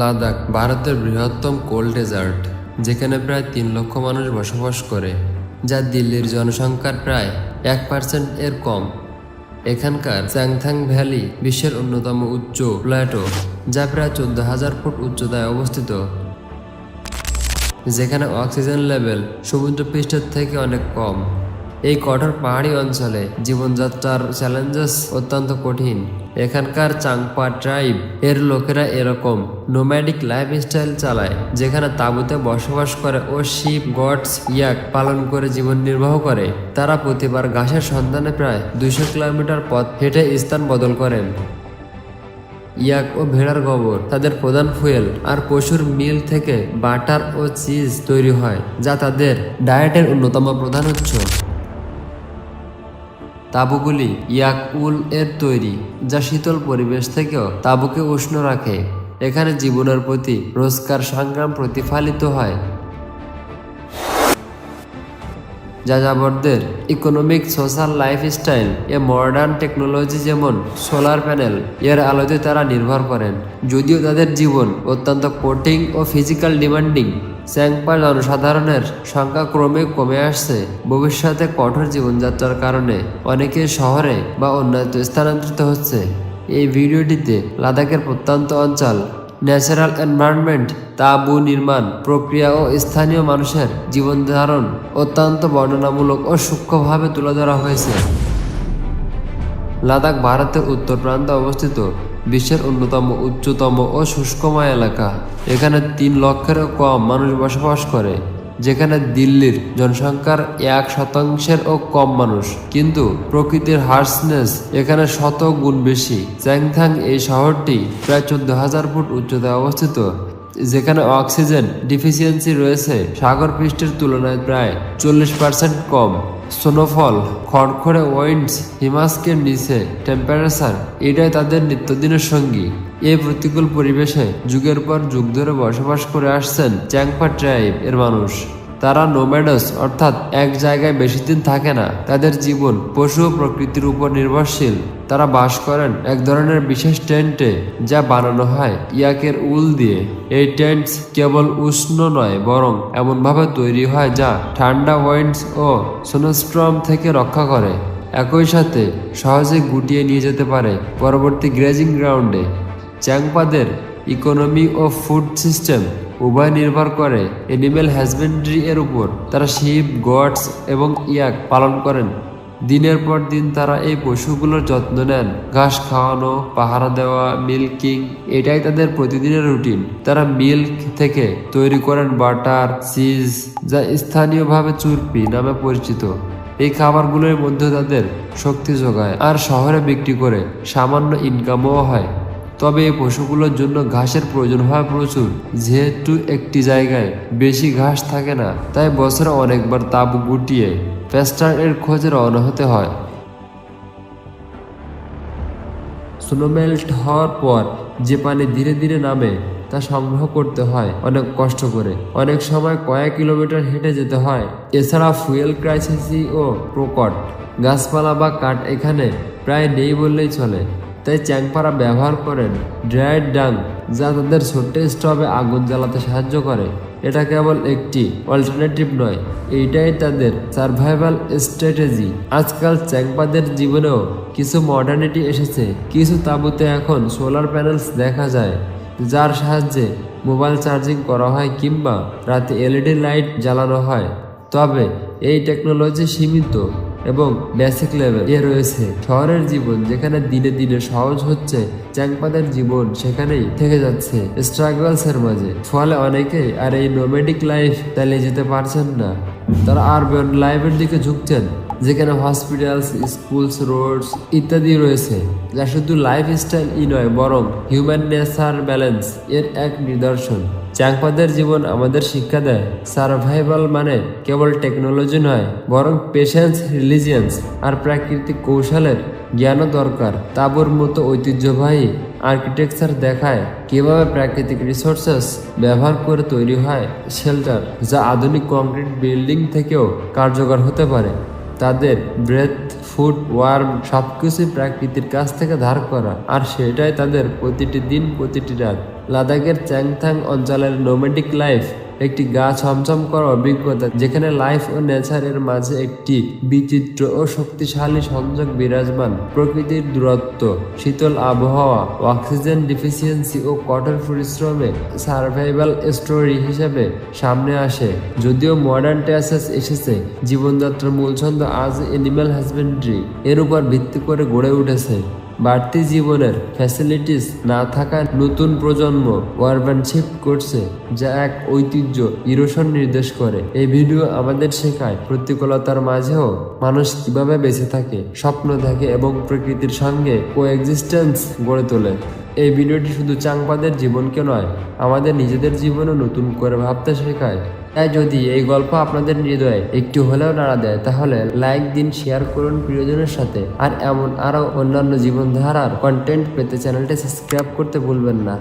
লাদাখ ভারতের বৃহত্তম cold dessert, যেখানে প্রায় তিন লক্ষ মানুষ বসবাস করে, যা দিল্লির জনসংখ্যার প্রায় এক পার্সেন্ট এর কম। এখানকার চ্যাংথাং ভ্যালি বিশ্বের অন্যতম উচ্চ প্ল্যাটো, যা প্রায় চোদ্দ হাজার ফুট উচ্চতায় অবস্থিত। যেখানে অক্সিজেন লেভেল সমুদ্রপৃষ্ঠের থেকে অনেক কম। এই কঠোর পাহাড়ি অঞ্চলে জীবনযাত্রার চ্যালেঞ্জেস অত্যন্ত কঠিন। এখানকার চাংপা ট্রাইব এর লোকেরা এরকম নোম্যাডিক লাইফস্টাইল চালায়, যেখানে তাঁবুতে বসবাস করে ও শিপ গডস ইয়াক পালন করে জীবন নির্বাহ করে। তারা প্রতিবার ঘাসের সন্ধানে প্রায় দুইশো কিলোমিটার পথ হেঁটে স্থান বদল করেন। ইয়াক ও ভেড়ার গোবর তাদের প্রধান ফুয়েল আর পশুর মিল থেকে বাটার ও চিজ তৈরি হয়, যা তাদের ডায়েটের অন্যতম প্রধান উৎস। তাঁবুগুলি ইয়াক উল এর তৈরি, যা শীতল পরিবেশ থেকেও তাঁবুকে উষ্ণ রাখে। এখানে জীবনের প্রতি রোজকার সংগ্রাম প্রতিফলিত হয়। যাযাবরদের ইকোনমিক সোশ্যাল লাইফস্টাইল এ মডার্ন টেকনোলজি যেমন সোলার প্যানেল এর আলোতে তারা নির্ভর করেন। যদিও তাদের জীবন অত্যন্ত কঠিন ও ফিজিক্যাল ডিমান্ডিং চ্যাংপা জনসাধারণের সংখ্যা ক্রমে কমে আসছে। ভবিষ্যতে কঠোর জীবনযাত্রার কারণে অনেকে শহরে বা অন্যত্র স্থানান্তরিত হচ্ছে। এই ভিডিওটিতে লাদাখের প্রত্যন্ত অঞ্চল, ন্যাচারাল এনভায়রনমেন্ট, তাঁবু নির্মাণ, প্রক্রিয়া ও স্থানীয় মানুষের জীবনধারণ অত্যন্ত বর্ণনামূলক ও সূক্ষ্মভাবে তুলে ধরা হয়েছে। লাদাখ ভারতের উত্তর প্রান্তে অবস্থিত বিশ্বের অন্যতম উচ্চতম ও শুষ্কময় এলাকা। এখানে তিন লক্ষেরও কম মানুষ বসবাস করে, যেখানে দিল্লির জনসংখ্যার এক শতাংশের ও কম মানুষ। কিন্তু প্রকৃতির হার্সনেস এখানে শত গুণ বেশি। চ্যাংথাং এই শহরটি প্রায় চোদ্দ হাজার ফুট উচ্চতায় অবস্থিত, যেখানে অক্সিজেন ডিফিসিয়েন্সি রয়েছে। সাগর পৃষ্ঠের তুলনায় প্রায় চল্লিশ পার্সেন্ট কম। স্নোফল, খড়খড়ে ওয়েন্ডস হিমাস্কের নিচে, টেম্পারেচার, এটাই তাদের নিত্যদিনের সঙ্গী। এই প্রতিকূল পরিবেশে যুগের পর যুগ ধরে বসবাস করে আসছেন চ্যাংপা ট্রাইব এর মানুষ। তারা নোম্যাডস অর্থাৎ এক জায়গায় বেশি দিন থাকে না। তাদের জীবন পশু প্রকৃতির উপর নির্ভরশীল। তারা বাস করেন এক ধরনের বিশেষ টেন্টে, যা বানানো হয় ইয়াকের উল দিয়ে। এই টেন্ট কেবল উষ্ণ নয়, বরং এমনভাবে তৈরি হয় যা ঠান্ডা ওয়েন্ডস ও সোনোস্ট্রম থেকে রক্ষা করে। একই সাথে সহজে গুটিয়ে নিয়ে যেতে পারে পরবর্তী গ্রেজিং গ্রাউন্ডে চ্যাংপাদের ইকোনমি ও ফুড সিস্টেম উভয় নির্ভর করে এনিম্যাল হ্যাজবেন্ড্রি এর উপর। তারা শিপ গডস এবং ইয়াক পালন করেন। দিনের পর দিন তারা এই পশুগুলোর যত্ন নেন। ঘাস খাওয়ানো, পাহারা দেওয়া মিল্কিং এটাই তাদের প্রতিদিনের রুটিন তারা মিল্ক থেকে তৈরি করেন বাটার চিজ যা স্থানীয়ভাবে চুরপি নামে পরিচিত। এই খাবারগুলোর মধ্যে তাদের শক্তি যোগায় আর শহরে বিক্রি করে সামান্য ইনকামও হয়। তবে এই পশুগুলোর জন্য ঘাসের প্রয়োজন হয় প্রচুর। যেহেতু একটি জায়গায় বেশি ঘাস থাকে না, তাই বছরে অনেকবার তাঁবু গুটিয়ে পেস্টার এর খোঁজে রওনা হতে হয়। স্নোমেল্ট হওয়ার পর যে পানি ধীরে ধীরে নামে, তা সংগ্রহ করতে হয় অনেক কষ্ট করে। অনেক সময় কয়েক কিলোমিটার হেঁটে যেতে হয়। এছাড়া ফুয়েল ক্রাইসিসি ও প্রকট। গাছপালা বা কাঠ এখানে প্রায় নেই বললেই চলে। তাই চ্যাংপারা ব্যবহার করেন ড্রাইড ডাং যা তাদের ছোট্ট স্টোভে আগুন জ্বালাতে সাহায্য করে। এটা কেবল একটি অল্টারনেটিভ নয়, এইটাই তাদের সার্ভাইভাল স্ট্র্যাটেজি আজকাল চ্যাংপাদের জীবনেও কিছু মডার্নিটি এসেছে, কিছু তাঁবুতে এখন সোলার প্যানেলস দেখা যায়, যার সাহায্যে মোবাইল চার্জিং করা হয় কিংবা রাতে এলইডি লাইট জ্বালানো হয়। তবে এই টেকনোলজি সীমিত এবং বেসিক লেভেল এ রয়েছে। শহরের জীবন যেখানে দিনে দিনে সহজ হচ্ছে, চ্যাংপাদের জীবন সেখানেই থেকে যাচ্ছে। স্ট্রাগলস এর মাঝে। ফলে অনেকেই আর এই নোমেডিক লাইফ চালিয়ে যেতে পারছেন না। তারা আরবান লাইফের দিকে ঝুঁকছেন, যেখানে হসপিটালস স্কুলস রোডস ইত্যাদি রয়েছে, যা শুধু লাইফস্টাইল ই নয়, বরং হিউম্যান নেচার ব্যালেন্স এর এক নিদর্শন। চাংপাদের জীবন আমাদের শিক্ষা দেয়। সার্ভাইভাল মানে কেবল টেকনোলজি নয়, বরং পেশেন্স রিলিজিয়েন্স আর প্রাকৃতিক কৌশলের জ্ঞানও দরকার। তাবুর মতো ঐতিহ্যবাহী আর্কিটেকচার দেখায় কীভাবে প্রাকৃতিক রিসোর্সেস ব্যবহার করে তৈরি হয় শেল্টার যা আধুনিক কংক্রিট বিল্ডিং থেকেও কার্যকর হতে পারে। তাদের ব্রেথ ফুড ওয়ার্ম সবকিছু প্রাকৃতির কাছ থেকে ধার করা। আর সেটাই তাদের প্রতিটি দিন, প্রতিটি রাত। লাদাখের চ্যাংথাং অঞ্চলের নোমেটিক লাইফ একটি গা ছমছম করা অভিজ্ঞতা, যেখানে লাইফ ও নেচারের মাঝে একটি বিচিত্র ও শক্তিশালী সংযোগ বিরাজমান। প্রকৃতির দূরত্ব, শীতল আবহাওয়া অক্সিজেন ডিফিসিয়েন্সি ও কঠোর পরিশ্রমে সার্ভাইভাল স্টোরি হিসেবে সামনে আসে। যদিও মডার্ন টেসাস এসেছে, জীবনযাত্রার মূল ছন্দ আজ এনিম্যাল হাজবেন্ড্রি এর উপর ভিত্তি করে গড়ে উঠেছে। বাড়তি জীবনের ফ্যাসিলিটিস না থাকা নতুন প্রজন্ম ওয়ারবান শিফট করছে, যা এক ঐতিহ্য ইরোশন নির্দেশ করে। এই ভিডিও আমাদের শেখায় প্রতিকূলতার মাঝেও মানুষ কীভাবে বেঁচে থাকে, স্বপ্ন থাকে এবং প্রকৃতির সঙ্গে কোএক্সিস্টেন্স গড়ে তোলে। এই ভিডিওটি শুধু চাংপাদের জীবনকে নয়, আমাদের নিজেদের জীবনও নতুন করে ভাবতে শেখায়। তাই যদি এই গল্প আপনাদের হৃদয়ে একটু হলেও নাড়া দেয়, তাহলে লাইক দিন শেয়ার করুন প্রিয়জনের সাথে। আর এমন আরও অন্যান্য জীবনধারার কন্টেন্ট পেতে চ্যানেলটি সাবস্ক্রাইব করতে ভুলবেন না।